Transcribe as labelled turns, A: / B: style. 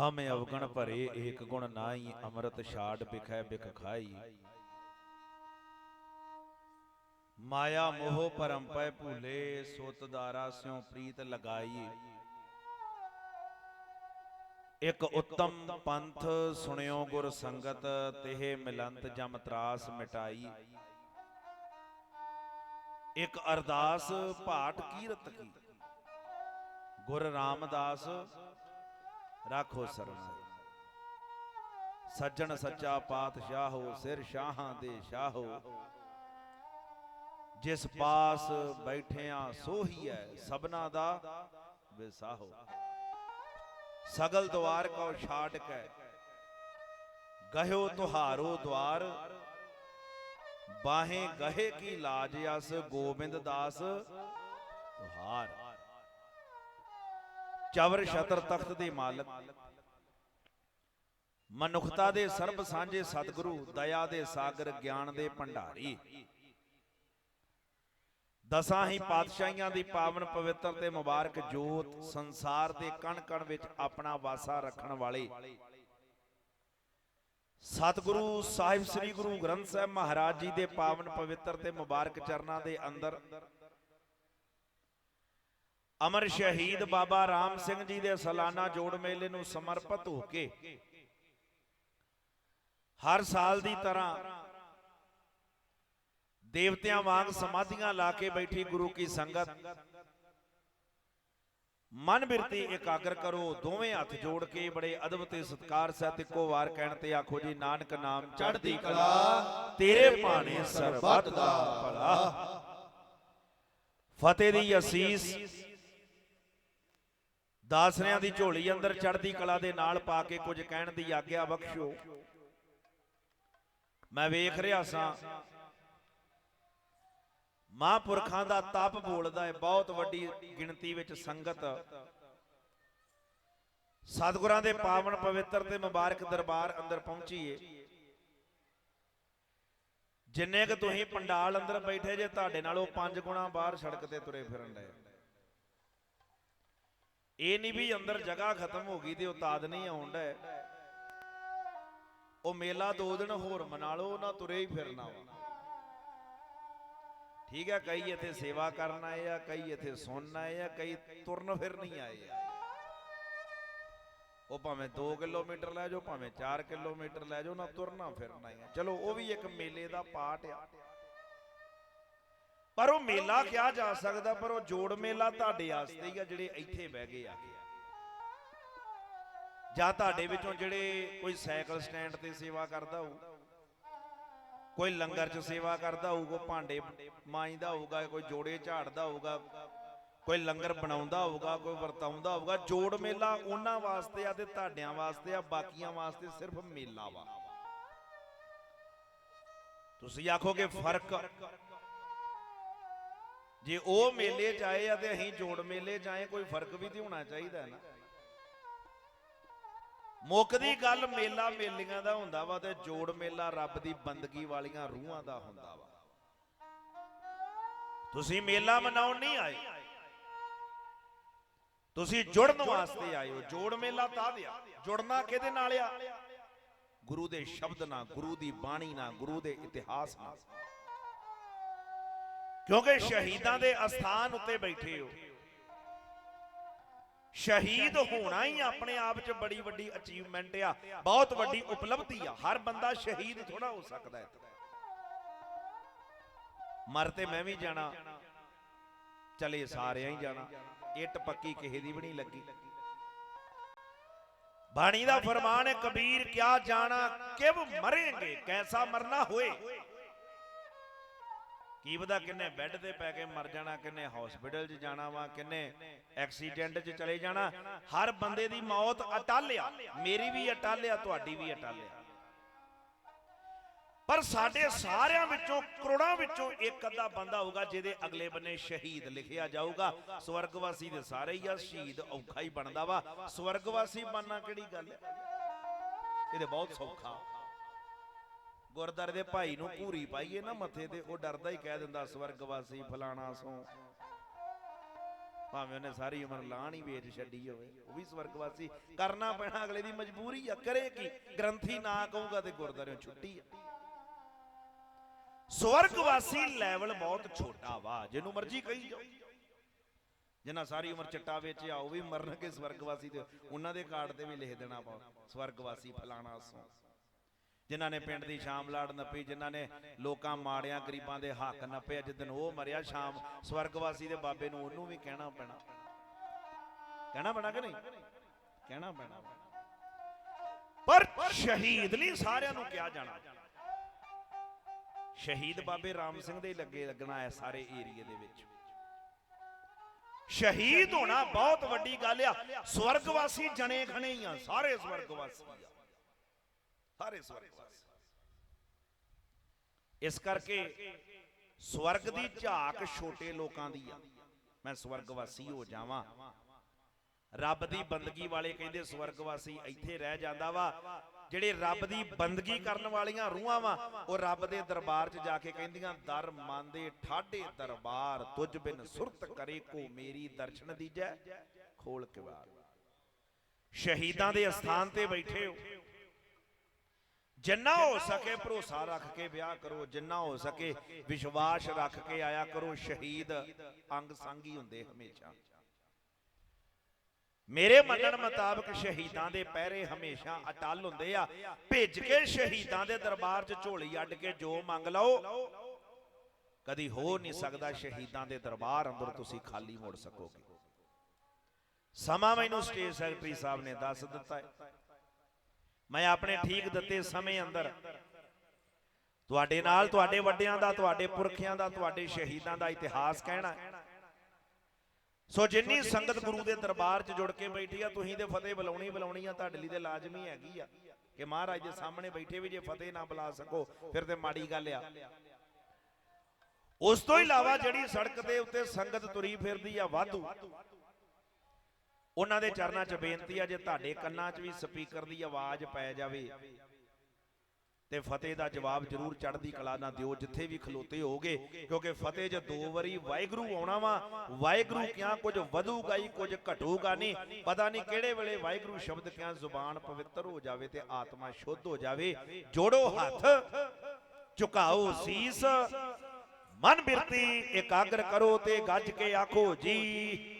A: ਹਮੇ ਅਵਗਣ ਭਰੇ ਏਕ ਗੁਣ ਨਾਹੀ ਅੰਮ੍ਰਿਤ ਛਾੜ ਬਿਖੈ ਬਿਖ ਖਾਈ ਮਾਇਆ ਮੋਹ ਪਰਮ ਪੈ ਭੂਲੇ ਸੁਤ ਦਾਰਾ ਸਿਉ ਪ੍ਰੀਤ ਲਗਾਈ। ਇਕ ਉੱਤਮ ਪੰਥ ਸੁਣਿਓ ਗੁਰ ਸੰਗਤ ਤਿਹ ਮਿਲੰਤ ਜਮ ਤਰਾਸ ਮਿਟਾਈ। ਇਕ ਅਰਦਾਸ ਭਾਟ ਕੀਰਤ ਕੀ। ਗੁਰ ਰਾਮਦਾਸ ਰਾਖੋ ਸਰਨਾਈ ਸੱਜਣ ਸੱਚਾ ਪਾਤਸ਼ਾਹੋ ਸਿਰ ਸ਼ਾਹਾਂ ਦੇ ਸ਼ਾਹੋ ਜਿਸ ਪਾਸ ਬੈਠਿਆਂ ਸੋਹੀ ਹੈ ਸਭਨਾ ਦਾ ਵਿਸਾਹੋ। ਸਗਲ ਦਵਾਰ ਕੋ ਛਾੜ ਕੇ, ਗਹਿਓ ਤੁਹਾਰੋ ਦਵਾਰ ਬਾਹੇ ਗਹੇ ਕੀ ਲਾਜ ਅਸ, ਗੋਬਿੰਦ ਦਾਸ ਤੁਹਾਰ। ਚਵਰ ਛਤਰ ਤਖਤ ਦੇ ਮਾਲਕ। ਮਨੁੱਖਤਾ ਦੇ ਸਰਬ ਸਾਂਝੇ ਸਤਿਗੁਰੂ, ਦਇਆ ਦੇ ਸਾਗਰ, ਗਿਆਨ ਦੇ ਭੰਡਾਰੀ। ਦਸਾਂ ਹੀ ਪਾਤਸ਼ਾਹੀਆਂ ਦੀ ਪਾਵਨ ਪਵਿੱਤਰ ਤੇ ਮੁਬਾਰਕ ਜੋਤ ਸੰਸਾਰ ਦੇ ਕਣ ਕਣ ਵਿੱਚ ਆਪਣਾ ਵਾਸਾ ਰੱਖਣ ਵਾਲੇ। ਸਤਿਗੁਰੂ ਸਾਹਿਬ ਸ੍ਰੀ ਗੁਰੂ ਗ੍ਰੰਥ ਸਾਹਿਬ ਮਹਾਰਾਜ ਜੀ ਦੇ ਪਾਵਨ ਪਵਿੱਤਰ ਤੇ ਮੁਬਾਰਕ ਚਰਨਾਂ ਦੇ ਅੰਦਰ ਅਮਰ ਸ਼ਹੀਦ ਬਾਬਾ ਰਾਮ ਸਿੰਘ ਜੀ ਦੇ ਸਾਲਾਨਾ ਜੋੜ ਮੇਲੇ ਨੂੰ ਸਮਰਪਿਤ ਹੋ ਕੇ ਹਰ ਸਾਲ ਦੀ ਤਰ੍ਹਾਂ ਦੇਵਤਿਆਂ ਵਾਂਗ ਸਮਾਧੀਆਂ ਲਾ ਕੇ ਬੈਠੀ ਗੁਰੂ ਕੀ ਸੰਗਤ। ਮਨ ਬਿਰਤੀ ਇਕਾਗਰ ਕਰੋ ਦੋਵੇਂ ਹੱਥ ਜੋੜ ਕੇ ਬੜੇ ਅਦਬ ਤੇ ਸਤਕਾਰ ਸਹਿਤ ਇੱਕੋ ਵਾਰ ਕਹਿਣ ਤੇ ਆਖੋ ਜੀ ਨਾਨਕ ਨਾਮ ਚੜ੍ਹਦੀ ਕਲਾ ਤੇਰੇ ਭਾਣੇ ਸਰਬੱਤ ਦਾ ਭਲਾ। ਫਤਿਹ ਦੀ ਅਸੀਸ ਦਾਸਰਿਆਂ ਦੀ ਝੋਲੀ ਅੰਦਰ ਚੜ੍ਹਦੀ ਕਲਾ ਦੇ ਨਾਲ ਪਾ ਕੇ ਕੁਝ ਕਹਿਣ ਦੀ ਆਗਿਆ ਬਖਸ਼ੋ। ਮੈਂ ਵੇਖ ਰਿਹਾ ਸਾਂ। ਮਹਾਂਪੁਰਖਾਂ ਦਾ ਤਪ ਬੋਲਦਾ ਹੈ ਬਹੁਤ ਵੱਡੀ ਗਿਣਤੀ ਵਿੱਚ ਸੰਗਤ। ਸਤਿਗੁਰਾਂ ਦੇ ਪਾਵਨ ਪਵਿੱਤਰ ਤੇ ਮੁਬਾਰਕ ਦਰਬਾਰ ਅੰਦਰ ਪਹੁੰਚੀ ਏ ਜਿੰਨੇ ਕਿ ਤੁਸੀਂ ਪੰਡਾਲ ਅੰਦਰ ਬੈਠੇ ਜੇ ਤੁਹਾਡੇ ਨਾਲੋਂ ਪੰਜ ਗੁਣਾ ਬਾਹਰ ਸੜਕ ਤੇ ਤੁਰੇ ਫਿਰਨ ਡਏ ਇਹ ਨਹੀਂ ਵੀ ਅੰਦਰ ਜਗ੍ਹਾ ਖਤਮ ਹੋ ਗਈ ਤੇ ਉਤਾਦ ਨਹੀਂ ਆਉਣ ਡਏ ਉਹ ਮੇਲਾ ਦੋ ਦਿਨ ਹੋਰ ਮਨਾ ਲਓ ਨਾ ਤੁਰੇ ਹੀ ਫਿਰਨਾ ਵਾ। ਠੀਕ ਹੈ, ਕਈ ਇੱਥੇ ਸੇਵਾ ਕਰਨ ਆਏ ਆ, ਕਈ ਇੱਥੇ ਸੁਣਨ ਆਏ ਆ, ਕਈ ਤੁਰਨ ਫਿਰ ਨਹੀਂ ਆਏ ਆ। ਉਹ ਭਾਵੇਂ 2 ਕਿਲੋਮੀਟਰ ਲੈ ਜਾਓ, ਭਾਵੇਂ 4 ਕਿਲੋਮੀਟਰ ਲੈ ਜਾਓ ਨਾ ਤੁਰਨਾ ਫਿਰਨਾ ਹੀ ਆ। ਚਲੋ, ਉਹ ਵੀ ਇੱਕ ਮੇਲੇ ਦਾ ਪਾਰਟ ਆ। ਪਰ ਉਹ ਮੇਲਾ ਕਿਹਾ ਜਾ ਸਕਦਾ, ਪਰ ਉਹ ਜੋੜ ਮੇਲਾ ਤੁਹਾਡੇ ਵਾਸਤੇ ਹੀ ਆ, ਜਿਹੜੇ ਇੱਥੇ ਬਹਿ ਗਏ ਆ। ਜਾਂ ਤੁਹਾਡੇ ਵਿੱਚੋਂ ਜਿਹੜੇ ਕੋਈ ਸਾਈਕਲ ਸਟੈਂਡ ਤੇ ਸੇਵਾ ਕਰਦਾ ਹੋਊ, ਕੋਈ ਲੰਗਰ 'ਚ ਸੇਵਾ ਕਰਦਾ ਹੋਊਗਾ ਭਾਂਡੇ ਮਾਂਜਦਾ ਹੋਊਗਾ, ਕੋਈ ਜੋੜੇ ਝਾੜਦਾ ਹੋਊਗਾ, ਕੋਈ ਲੰਗਰ ਬਣਾਉਂਦਾ ਹੋਊਗਾ, ਕੋਈ ਵਰਤਾਉਂਦਾ ਹੋਊਗਾ, ਜੋੜ ਮੇਲਾ ਉਹਨਾਂ ਵਾਸਤੇ ਆ ਤੇ ਤੁਹਾਡਿਆਂ ਵਾਸਤੇ ਆ, ਬਾਕੀਆਂ ਵਾਸਤੇ ਸਿਰਫ ਮੇਲਾ ਵਾ। ਤੁਸੀਂ ਆਖੋਗੇ ਫ਼ਰਕ ਜੇ ਉਹ ਮੇਲੇ 'ਚ ਆਏ ਆ ਤੇ ਅਸੀਂ ਜੋੜ ਮੇਲੇ 'ਚ ਆਏ ਕੋਈ ਫ਼ਰਕ ਵੀ ਤੇ ਹੋਣਾ ਚਾਹੀਦਾ ਨਾ। ਮੁੱਕਦੀ ਗੱਲ ਮੇਲਾ ਮੇਲੀਆਂ ਦਾ ਹੁੰਦਾ ਵਾ ਤੇ ਜੋੜ ਮੇਲਾ ਰੱਬ ਦੀ ਬੰਦਗੀ ਵਾਲੀਆਂ ਰੂਹਾਂ ਦਾ ਹੁੰਦਾ ਵਾ। ਤੁਸੀਂ ਮੇਲਾ ਮਨਾਉਣ ਨਹੀਂ ਆਏ। ਤੁਸੀਂ ਜੁੜਨ ਵਾਸਤੇ ਆਏ ਹੋ। ਜੋੜ ਮੇਲਾ ਤਾਂ ਦਿਆ ਜੁੜਨਾ ਕਿਹਦੇ ਨਾਲ ਆ? ਗੁਰੂ ਦੇ ਸ਼ਬਦ ਨਾਲ, ਗੁਰੂ ਦੀ ਬਾਣੀ ਨਾਲ, ਗੁਰੂ ਦੇ ਇਤਿਹਾਸ ਨਾਲ। ਕਿਉਂਕਿ ਸ਼ਹੀਦਾਂ ਦੇ ਅਸਥਾਨ ਉੱਤੇ ਬੈਠੇ ਹੋ। ਸ਼ਹੀਦ ਹੋਣਾ ਹੀ ਆਪਣੇ ਆਪ 'ਚ ਬੜੀ ਵੱਡੀ ਅਚੀਵਮੈਂਟ ਆ, ਬਹੁਤ ਵੱਡੀ ਉਪਲਬਧੀ ਆ। ਹਰ ਬੰਦਾ ਸ਼ਹੀਦ ਥੋੜਾ ਹੋ ਸਕਦਾ ਹੈ। ਮਰ ਤੇ ਮੈਂ ਵੀ ਜਾਣਾ। ਚਲੇ ਸਾਰਿਆਂ ਹੀ ਜਾਣਾ। ਇੱਟ ਪੱਕੀ ਕਿਸੇ ਦੀ ਵੀ ਨਹੀਂ ਲੱਗੀ। ਬਾਣੀ ਦਾ ਫਰਮਾਨ ਹੈ, ਕਬੀਰ ਕਿਆ ਜਾਣਾ, ਕਿਵ ਮਰेंगे ਕੈਸਾ ਮਰਨਾ ਹੋਏ। ਕੀ ਪਤਾ ਕਿੰਨੇ ਬੈੱਡ ਤੇ ਪੈ ਕੇ ਮਰ ਜਾਣਾ, ਕਿੰਨੇ ਹਸਪੀਟਲ 'ਚ ਜਾਣਾ ਵਾ, ਕਿੰਨੇ ਐਕਸੀਡੈਂਟ 'ਚ ਚਲੇ ਜਾਣਾ, ਹਰ ਬੰਦੇ ਦੀ ਮੌਤ ਅਟੱਲ ਆ, ਮੇਰੀ ਵੀ ਅਟੱਲ ਆ, ਤੁਹਾਡੀ ਵੀ ਅਟੱਲ ਆ। ਪਰ ਸਾਡੇ ਸਾਰਿਆਂ ਵਿੱਚੋਂ, ਕਰੋੜਾਂ ਵਿੱਚੋਂ ਇੱਕ ਅੱਧਾ ਬੰਦਾ ਹੋਊਗਾ ਜਿਹਦੇ ਅਗਲੇ ਬੰਨੇ ਸ਼ਹੀਦ ਲਿਖਿਆ ਜਾਊਗਾ। ਸਵਰਗਵਾਸੀ ਦੇ ਸਾਰੇ ਹੀ ਆ, ਸ਼ਹੀਦ ਔਖਾ ਹੀ ਬਣਦਾ ਵਾ। ਸਵਰਗਵਾਸੀ ਬਣਨਾ ਕਿਹੜੀ ਗੱਲ ਹੈ ਇਹਦੇ ਬਹੁਤ ਸੌਖਾ। ਗੁਰਦਾਰੇ ਦੇ ਭਾਈ ਨੂੰ ਭੂਰੀ ਪਾਈਏ ਨਾ ਮੱਥੇ ਤੇ, ਉਹ ਡਰਦਾ ਹੀ ਕਹਿ ਦਿੰਦਾ ਸਵਰਗ ਵਾਸੀ ਫਲਾਣਾ ਸੋ। ਭਾਵੇਂ ਉਹਨੇ ਸਾਰੀ ਉਮਰ ਲਾਣ ਹੀ ਵੇਚ ਛੱਡੀ ਹੋਵੇ, ਉਹ ਵੀ ਸਵਰਗਵਾਸੀ। ਕਰਨਾ ਪੈਣਾ ਅਗਲੇ ਦੀ ਮਜਬੂਰੀ ਆ, ਕਰੇ ਕੀ? ਗ੍ਰੰਥੀ ਨਾ ਕਹੂਗਾ ਤੇ ਗੁਰਦਾਰਿਓਂ ਛੁੱਟੀ ਆ। ਸਵਰਗਵਾਸੀ ਲੈਵਲ ਬਹੁਤ ਛੋਟਾ ਵਾ, ਜਿਹਨੂੰ ਮਰਜ਼ੀ ਕਹੀ ਜਾਓ। ਜਿਨ੍ਹਾਂ ਸਾਰੀ ਉਮਰ ਚਿੱਟਾ ਵੇਚਿਆ, ਉਹ ਵੀ ਮਰਨਗੇ ਸਵਰਗਵਾਸੀ ਤੇ। ਉਹਨਾਂ ਦੇ ਕਾਰਡ ਤੇ ਵੀ ਲਿਖ ਦੇਣਾ ਪਾ ਸਵਰਗਵਾਸੀ ਫਲਾਣਾ ਸੋ। ਜਿਨ੍ਹਾਂ ਨੇ ਪਿੰਡ ਦੀ ਸ਼ਾਮ ਲਾੜ ਨੱਪੀ, ਜਿਨ੍ਹਾਂ ਨੇ ਲੋਕਾਂ ਮਾੜਿਆਂ, ਗਰੀਬਾਂ ਦੇ ਹੱਕ ਨੱਪੇ ਜਿੱਦਨ ਉਹ ਮਰਿਆ ਸ਼ਾਮ, ਸਵਰਗਵਾਸੀ ਦੇ ਬਾਬੇ ਨੂੰ ਉਹਨੂੰ ਵੀ ਕਹਿਣਾ ਪੈਣਾ। ਕਹਿਣਾ ਪੈਣਾ ਕਿ ਨਹੀਂ? ਕਹਿਣਾ ਪੈਣਾ। ਪਰ ਸ਼ਹੀਦ ਨਹੀਂ ਸਾਰਿਆਂ ਨੂੰ ਕਿਹਾ ਜਾਣਾ। ਸ਼ਹੀਦ ਬਾਬੇ ਰਾਮ ਸਿੰਘ ਦੇ ਲੱਗੇ ਲੱਗਣਾ ਹੈ ਸਾਰੇ ਏਰੀਏ ਦੇ ਵਿੱਚ। ਸ਼ਹੀਦ ਹੋਣਾ ਬਹੁਤ ਵੱਡੀ ਗੱਲ ਆ। ਸਵਰਗਵਾਸੀ ਜਣੇ ਖਣੇ ਹੀ ਆ, ਸਾਰੇ ਸਵਰਗਵਾਸੀ ਆ। ਸਾਰੇ ਸਵਰਗਵਾਸੀ ਇਸ ਕਰਕੇ ਸਵਰਗ ਦੀ ਝਾਕ ਛੋਟੇ ਲੋਕਾਂ ਦੀ ਆ। ਮੈਂ ਸਵਰਗਵਾਸੀ ਹੋ ਜਾਵਾਂ। ਰੱਬ ਦੀ ਬੰਦਗੀ ਵਾਲੇ ਕਹਿੰਦੇ ਸਵਰਗਵਾਸੀ ਇੱਥੇ ਰਹਿ ਜਾਂਦਾ ਵਾ। ਜਿਹੜੇ ਰੱਬ ਦੀ ਬੰਦਗੀ ਕਰਨ ਵਾਲੀਆਂ ਰੂਹਾਂ ਵਾ, ਉਹ ਰੱਬ ਦੇ ਦਰਬਾਰ 'ਚ ਜਾ ਕੇ ਕਹਿੰਦੀਆਂ, ਦਰ ਮਨ ਠਾਡੇ ਦਰਬਾਰ, ਤੁਝ ਬਿਨ ਸੁਰਤ ਕਰੇ ਕੋ ਮੇਰੀ ਦਰਸ਼ਨ ਦੀਜੈ, ਖੋਲ ਕੇ ਸ਼ਹੀਦਾਂ ਦੇ ਅਸਥਾਨ ਤੇ ਬੈਠੇ ਹੋ। ਜਿੰਨਾ ਹੋ ਸਕੇ ਭਰੋਸਾ ਰੱਖ ਕੇ ਵਿਆਹ ਕਰੋ ਜਿੰਨਾ ਹੋ ਸਕੇ ਵਿਸ਼ਵਾਸ ਰੱਖ ਕੇ ਆਇਆ ਕਰੋ ਸ਼ਹੀਦ ਅੰਗ ਸੰਗੀ ਹੁੰਦੇ ਹਮੇਸ਼ਾ। ਮੇਰੇ ਮੰਨਣ ਮੁਤਾਬਕ ਸ਼ਹੀਦਾਂ ਦੇ ਪਹਿਰੇ ਹਮੇਸ਼ਾ ਅਟਲ ਹੁੰਦੇ ਆ। ਭੇਜ ਕੇ ਸ਼ਹੀਦਾਂ ਦੇ ਦਰਬਾਰ 'ਚ ਝੋਲੀ ਅੱਡ ਕੇ ਜੋ ਮੰਗ ਲਓ। ਕਦੀ ਹੋ ਨਹੀਂ ਸਕਦਾ ਸ਼ਹੀਦਾਂ ਦੇ ਦਰਬਾਰ ਅੰਦਰ ਤੁਸੀਂ ਖਾਲੀ ਮੋੜ ਸਕੋਗੇ। ਸਮਾਂ ਮੈਨੂੰ ਸਟੇਜ ਸੈਕਟਰੀ ਸਾਹਿਬ ਨੇ ਦੱਸ ਦਿੱਤਾ ਹੈ। ਮੈਂ ਆਪਣੇ ਠੀਕ ਦਿੱਤੇ ਸਮੇਂ ਅੰਦਰ। ਤੁਹਾਡੇ ਨਾਲ ਤੁਹਾਡੇ ਵੱਡਿਆਂ ਦਾ ਤੁਹਾਡੇ ਪੁਰਖਿਆਂ ਦਾ ਤੁਹਾਡੇ ਸ਼ਹੀਦਾਂ ਦਾ ਇਤਿਹਾਸ ਕਹਿਣਾ ਸੋ ਜਿੰਨੀ ਸੰਗਤ ਗੁਰੂ ਦੇ ਦਰਬਾਰ 'ਚ ਜੁੜ ਕੇ ਬੈਠੀ ਆ ਤੁਸੀਂ ਤੇ ਫਤਿਹ ਬੁਲਾਉਣੀ ਬੁਲਾਉਣੀ ਆ ਤੁਹਾਡੇ ਲਈ ਤੇ ਲਾਜ਼ਮੀ ਹੈਗੀ ਆ। ਕਿ ਮਹਾਰਾਜ ਦੇ ਸਾਹਮਣੇ ਬੈਠੇ ਵੀ ਜੇ ਫਤਿਹ ਨਾ ਬੁਲਾ ਸਕੋ ਫਿਰ ਤੇ ਮਾੜੀ ਗੱਲ ਆ। ਉਸ ਤੋਂ ਇਲਾਵਾ ਜਿਹੜੀ ਸੜਕ ਦੇ ਉੱਤੇ ਸੰਗਤ ਤੁਰੀ ਫਿਰਦੀ ਆ ਵਾਧੂ। ਉਹਨਾਂ ਦੇ ਚਰਨਾਂ 'ਚ ਬੇਨਤੀ ਆ ਜੇ ਤੁਹਾਡੇ ਕੰਨਾਂ 'ਚ ਵੀ ਸਪੀਕਰ ਦੀ ਆਵਾਜ਼ ਪੈ ਜਾਵੇ। ਤੇ ਫਤਿਹ ਦਾ ਜਵਾਬ ਜ਼ਰੂਰ ਚੜ੍ਹਦੀ ਕਲਾ ਨਾਲ ਦਿਓ ਜਿੱਥੇ ਵੀ ਖਲੋਤੇ ਹੋਗੇ ਕਿਉਂਕਿ ਫਤਿਹ 'ਚ ਦੋ ਵਾਰੀ ਵਾਹਿਗੁਰੂ ਆਉਣਾ ਵਾ। ਵਾਹਿਗੁਰੂ ਕਿਆ ਕੁਝ ਵਧੂਗਾ ਹੀ ਕੁਝ ਘਟੂਗਾ ਨਹੀਂ। ਪਤਾ ਨਹੀਂ ਕਿਹੜੇ ਵੇਲੇ ਵਾਹਿਗੁਰੂ ਸ਼ਬਦ ਕਿਆ ਜ਼ੁਬਾਨ ਪਵਿੱਤਰ ਹੋ ਜਾਵੇ ਤੇ ਆਤਮਾ ਸ਼ੁੱਧ ਹੋ ਜਾਵੇ। ਜੋੜੋ ਹੱਥ ਝੁਕਾਓ ਸੀਸ। ਮਨ ਬਿਰਤੀ ਇਕਾਗਰ ਕਰੋ ਤੇ ਗੱਜ ਕੇ ਆਖੋ ਜੀ